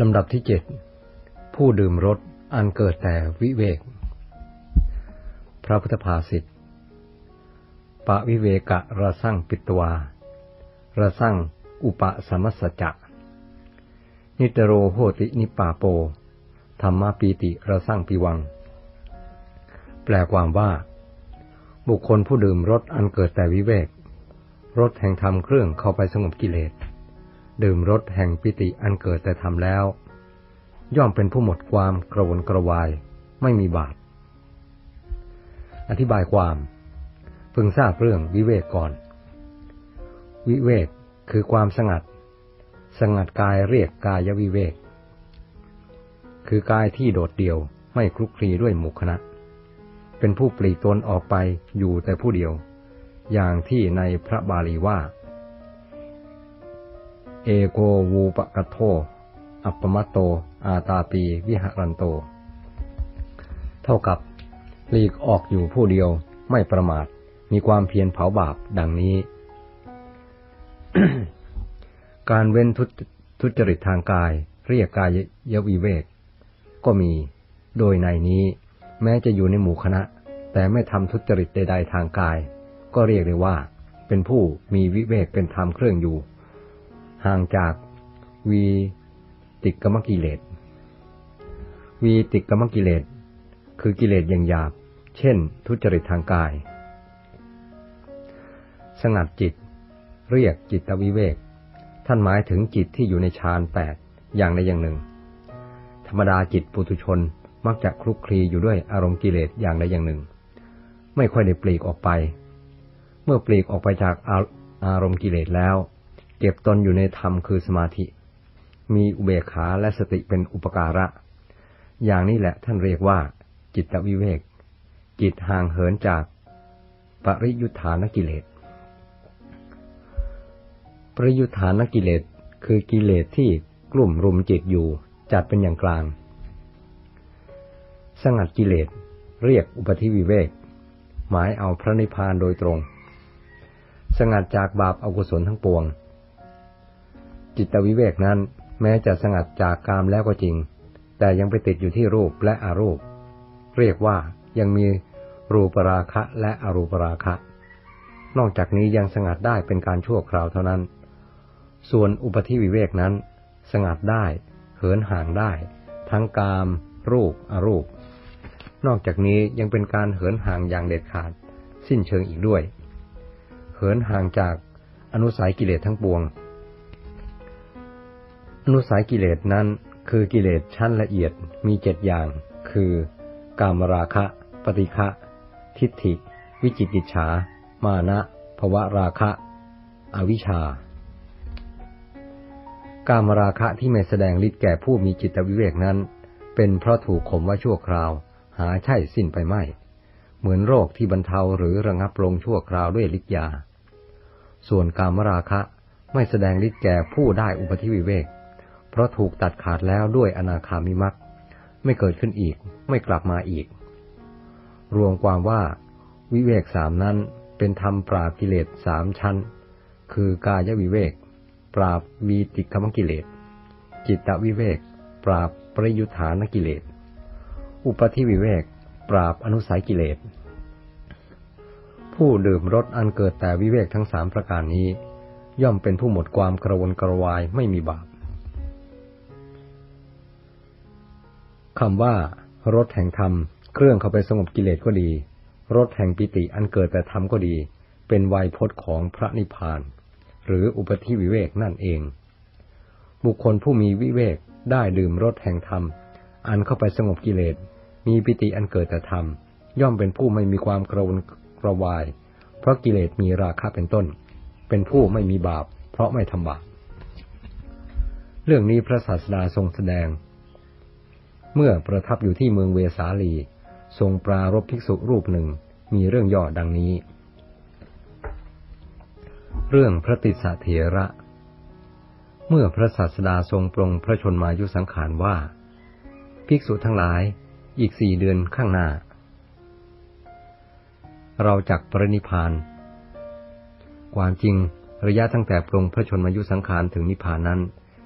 ลำดับที่เจ็ดผู้ดื่มรสอันเกิดแต่วิเวก พระพุทธภาษิตปะวิเวกะระสั่งปิตวา ระสั่งอุปสมัสจะ นิตโรโหตินิปาโป ธรรมปีติระสั่งปิวัง แปลความว่า บุคคลผู้ดื่มรสอันเกิดแต่วิเวก รสแห่งธรรมเครื่องเข้าไปสงบกิเลส ดื่มรสแห่งปิติอันเกิดแต่ธรรมแล้ว ย่อมเป็นผู้หมดความกระวนกระวาย ไม่มีบาปอธิบายความ พึงทราบเรื่องวิเวกก่อน วิเวกคือความสงัด สงัดกายเรียกกายวิเวก คือกายที่โดดเดี่ยวไม่คลุกคลีด้วยหมู่คณะ เป็นผู้ปลีกตนออกไปอยู่แต่ผู้เดียว อย่างที่ในพระบาลีว่า เอโกวูปกโทอัปปมัตโต อาตาปีวิหารันโต เท่ากับปลีกออกอยู่ผู้เดียวไม่ประมาท มีความเพียรเผาบาปดังนี้ การเว้นทุทุจริตทางกาย เรียกกายยวิเวก ก็มีโดยในนี้ แม้จะอยู่ในหมู่คณะ แต่ไม่ทำทุจริตใด ๆ ทางกาย ก็เรียกได้ว่า เป็นผู้มีวิเวกเป็นธรรมเครื่องอยู่ ห่างจากวีติกกรรมกิเลส วีติกรรมกิเลส คือกิเลสอย่างหยาบ เช่น ทุจริตทางกาย สงัดจิต เรียกจิตวิเวก ท่านหมายถึงจิตที่อยู่ในฌานแปดอย่างใดอย่างหนึ่ง ธรรมดาจิตปุถุชนมักจะคลุกคลีอยู่ด้วยอารมณ์กิเลสอย่างใดอย่างหนึ่ง ไม่ค่อยได้ปลีกออกไป เมื่อปลีกออกไปจากอาอารมณ์กิเลสแล้ว เก็บตนอยู่ในธรรมคือสมาธิ มีอุเบกขาและสติเป็นอุปการะ อย่างนี้แหละท่านเรียกว่า จิตวิเวก จิตห่างเหินจากปริยุทธานกิเลส ปริยุทธานกิเลสคือกิเลสที่กลุ่มรุมจิตอยู่จัดเป็นอย่างกลาง สงัดกิเลสเรียกอุปธิวิเวก หมายเอาพระนิพพานโดยตรง สงัดจากบาปอากุศลทั้งปวง จิตวิเวกนั้น แม้จะสงัดจากกามแล้วก็จริง แต่ยังไปติดอยู่ที่รูปและอรูป เรียกว่ายังมีรูปราคะและอรูปราคะ นอกจากนี้ยังสงัดได้เป็นการชั่วคราวเท่านั้น ส่วนอุปธิวิเวกนั้น สงัดได้เหินห่างได้ ทั้งกาม รูปอรูป นอกจากนี้ยังเป็นการเหินห่างอย่างเด็ดขาด สิ้นเชิงอีกด้วย เหินห่างจากอนุสัยกิเลสทั้งปวง อนุสัยกิเลสนั้นคือกิเลสชั้นละเอียดมีเจ็ดอย่าง คือ กามราคะ ปฏิฆะทิฏฐิ วิจิกิจฉา มานะภวะราคะ อวิชชา กามราคะที่ไม่แสดงฤทธิ์แก่ผู้มีจิตวิเวกนั้น เป็นเพราะถูกข่มว่าชั่วคราว หาใช่สิ้นไปไม่ เหมือนโรคที่บรรเทาหรือระงับลงชั่วคราวด้วยฤทธิ์ยา ส่วนกามราคะไม่แสดงฤทธิ์แก่ผู้ได้อุปธิวิเวก เพราะถูกตัดขาดแล้วด้วยอนาคามิมักไม่เกิดขึ้นอีก ไม่กลับมาอีก รวมความว่าวิเวกสามนั้นเป็นธรรมปราบกิเลสสามชั้น คือกายวิเวก ปราบวีติกรรมกิเลส จิตวิเวก ปราบปริยุทธานกิเลส อุปธิวิเวก ปราบอนุสัยกิเลส ผู้ดื่มรสอันเกิดแต่วิเวกทั้งสามประการนี้ ย่อมเป็นผู้หมดความกระวนกระวายไม่มีบาป คำว่ารถแห่งธรรม เครื่องเข้าไปสงบกิเลสก็ดี รถแห่งปิติอันเกิดแต่ธรรมก็ดี เป็นไวยพจน์ของพระนิพพาน หรืออุปธิวิเวกนั่นเอง บุคคลผู้มีวิเวกได้ดื่มรสแห่งธรรม อันเข้าไปสงบกิเลส มีปิติอันเกิดแต่ธรรม ย่อมเป็นผู้ไม่มีความกระวนกระวาย เพราะกิเลสมีราคะเป็นต้น เป็นผู้ไม่มีบาป เพราะไม่ทำบาปเรื่องนี้พระศาสดาทรงแสดง เมื่อประทับอยู่ที่เมืองเวสาลี ทรงปรารบภิกษุรูปหนึ่งมีเรื่องย่อดังนี้ เรื่องพระติสเถระ เมื่อพระศาสดาทรงปรงพระชนมายุสังขารว่า ภิกษุทั้งหลายอีกสี่เดือนข้างหน้า เราจักปรินิพานความจริงระยะตั้งแต่ปรงพระชนมายุสังขารถึงนิพพานนั้น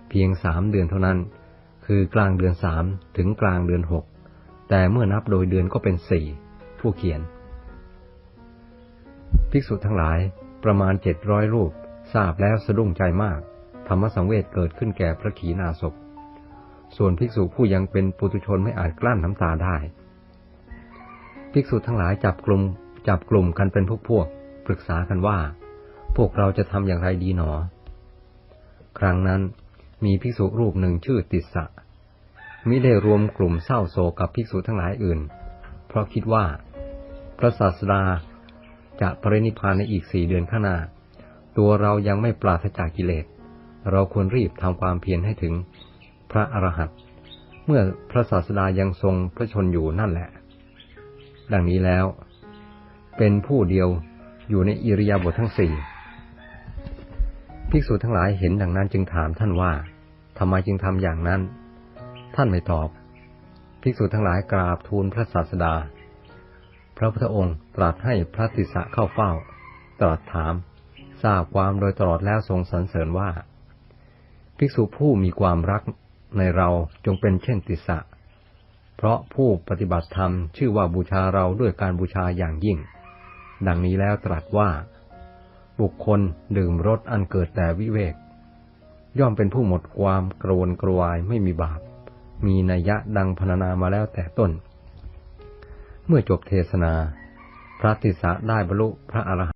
เพียงสามเดือนเท่านั้น คือกลางเดือนสามถึงกลางเดือนหกแต่เมื่อนับโดยเดือนก็เป็นสี่ผู้เขียน ภิกษุทั้งหลายประมาณเจ็ดร้อยรูปทราบแล้วสะดุ้งใจมาก ธรรมสังเวชเกิดขึ้นแก่พระขีณาสพ ส่วนภิกษุผู้ยังเป็นปุถุชนไม่อาจกลั้นน้ำตาได้ ภิกษุทั้งหลายจับกลุ่มจับกลุ่มกันเป็นพวกพวกปรึกษากันว่า พวกเราจะทำอย่างไรดีหนอ ครั้งนั้น มีภิกษุรูปหนึ่งชื่อติสสะมิได้รวมกลุ่มเศร้าโศกกับภิกษุทั้งหลายอื่น เพราะคิดว่า พระศาสดาจะปรินิพพานในอีกสี่เดือนข้างหน้า ตัวเรายังไม่ปราศจากกิเลส เราควรรีบทำความเพียรให้ถึงพระอรหันต์เมื่อพระศาสดายังทรงพระชนอยู่นั่นแหละ ดังนี้แล้ว เป็นผู้เดียวอยู่ในอิริยาบถททั้งสี่ ภิกษุทั้งหลายเห็นดังนั้นจึงถามท่านว่าทำไมจึงทำอย่างนั้น ท่านไม่ตอบ ภิกษุทั้งหลายกราบทูลพระศาสดา พระพุทธองค์ตรัสให้พระติสสะเข้าเฝ้า ตรัสถาม ทราบความโดยตลอดแล้วทรงสรรเสริญว่า ภิกษุผู้มีความรักในเราจงเป็นเช่นติสสะเพราะผู้ปฏิบัติธรรมชื่อว่าบูชาเราด้วยการบูชาอย่างยิ่ง ดังนี้แล้วตรัสว่า บุคคลดื่มรสอันเกิดแต่วิเวก ย่อมเป็นผู้หมดความกรวนกรวายไม่มีบาป มีนัยยะดังพรรณนามาแล้วแต่ต้น เมื่อจบเทศนา พระติสสะได้บรรลุพระอรหันต์